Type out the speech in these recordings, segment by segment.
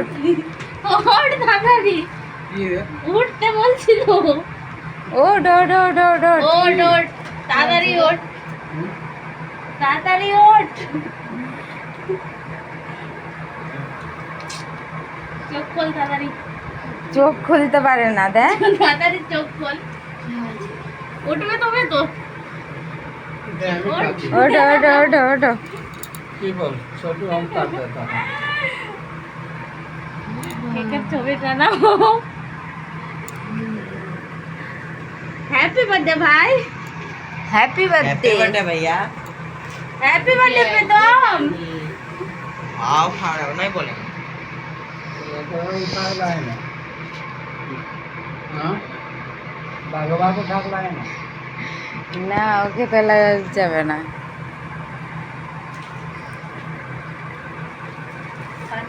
ওঠ ওঠ তাড়াতাড়ি উঠতে বলছিল? ওঠ ওঠ ওঠ ওঠ ওঠ ওঠ ওঠ তাড়াতাড়ি ওঠ তাড়াতাড়ি ওঠ চোখ খোল তাড়াতাড়ি চোখ খুলতে পারে না দেখ। তাড়াতাড়ি চোখ খোল। উঠবে তবে তো ওঠ ওঠ ওঠ ওঠ। কেকের ছবিটা নাও হ্যাপি বার্থডে ভাই হ্যাপি বার্থডে भैया হ্যাপি বার্থডে প্রীতম आओ खाना नहीं बोलेंगे না ওকে তোলা যাবে না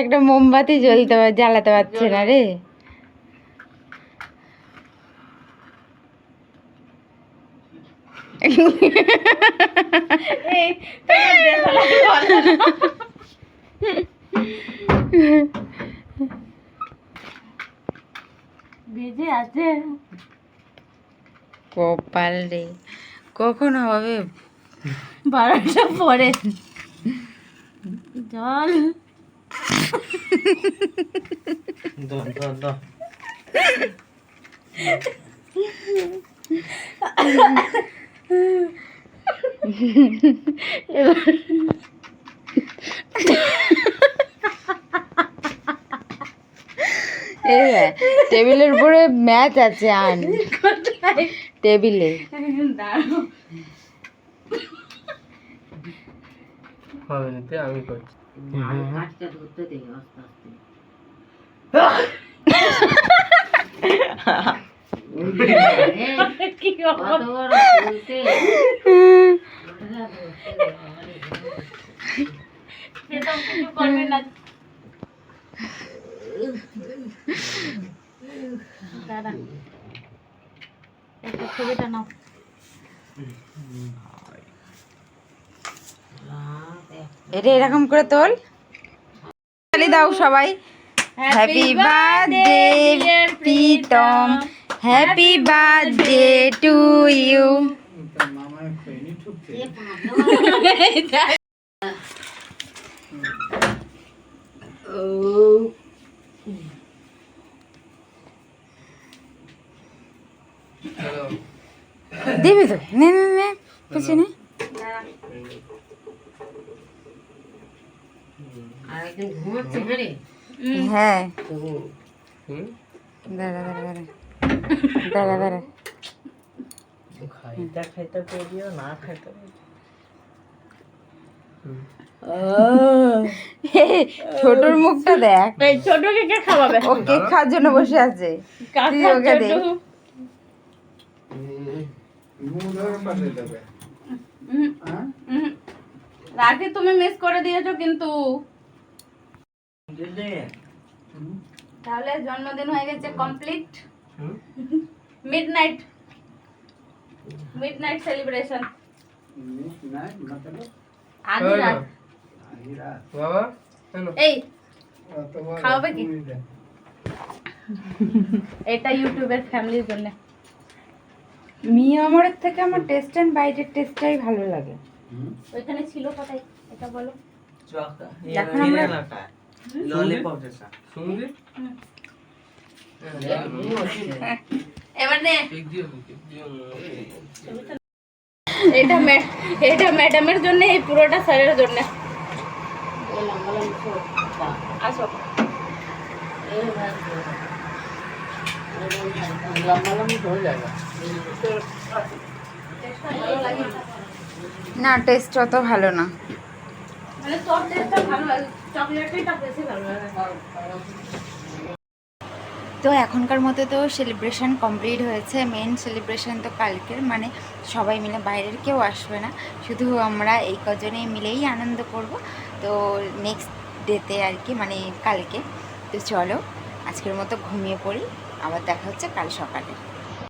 একটা মোমবাতি জ্বলতে জ্বালাতে পারছে না রে। ভিজে আছে। কপাল রে। কখন হবে? বারোটা পরে। জল। টেবিলের উপরে ম্যাচ আছে আন। টেবিলে হবে নিতে আমি করছি কি অবস্থা? প্রীতম কিছু করবে না দাঁড়া একটা ছবিটা নাও। এটা এরকম করে তোল। তালি দাও সবাই। Happy birthday Pritam happy birthday to you দিবি তো? নে নে নে। পেছনে হ্যাঁ। দাঁড়া দাঁড়া দাঁড়া। দাঁড়া দাঁড়া। খাইতে খাইতে পেরিও না খাইতে ছোটর মুখটা দেখ। এই ছোটকে কে খাওয়াবে? ও কেক খাওয়ার জন্য বসে আছে। তুই ওকে দে। রাখি তুমি মিস করে দিয়েছ কিন্তু। তাহলে জন্মদিন হয়ে গেছে complete midnight midnight celebration রাত বাবা এই খাওয়াবে কি? এটা ইউটিউবের ফ্যামিলির জন্য। মিয়া অমরের থেকে আমার টেস্ট অ্যান্ড বাইটের টেস্টটাই ভালো লাগে ওইখানে ছিল কোথায় এটা বলো এখন আমরা এটা এটা ম্যাডামের জন্য এই পুরোটা স্যারের জন্য আসো লম্বা লম্বা হয়ে যাবে না টেস্ট অত ভালো না। মানে তোর টেস্টটা ভালো লাগে চকলেটটা বেশি ভালো তো এখনকার মতো তো সেলিব্রেশন কমপ্লিট হয়েছে। মেন সেলিব্রেশন তো কালকের মানে সবাই মিলে বাইরের কেউ আসবে না। শুধু আমরা এই কজনেই মিলেই আনন্দ করব। তো নেক্সট ডেতে আর কি মানে কালকে। তো চলো আজকের মতো ঘুমিয়ে পড়ি। আবার দেখা হচ্ছে কাল সকালে।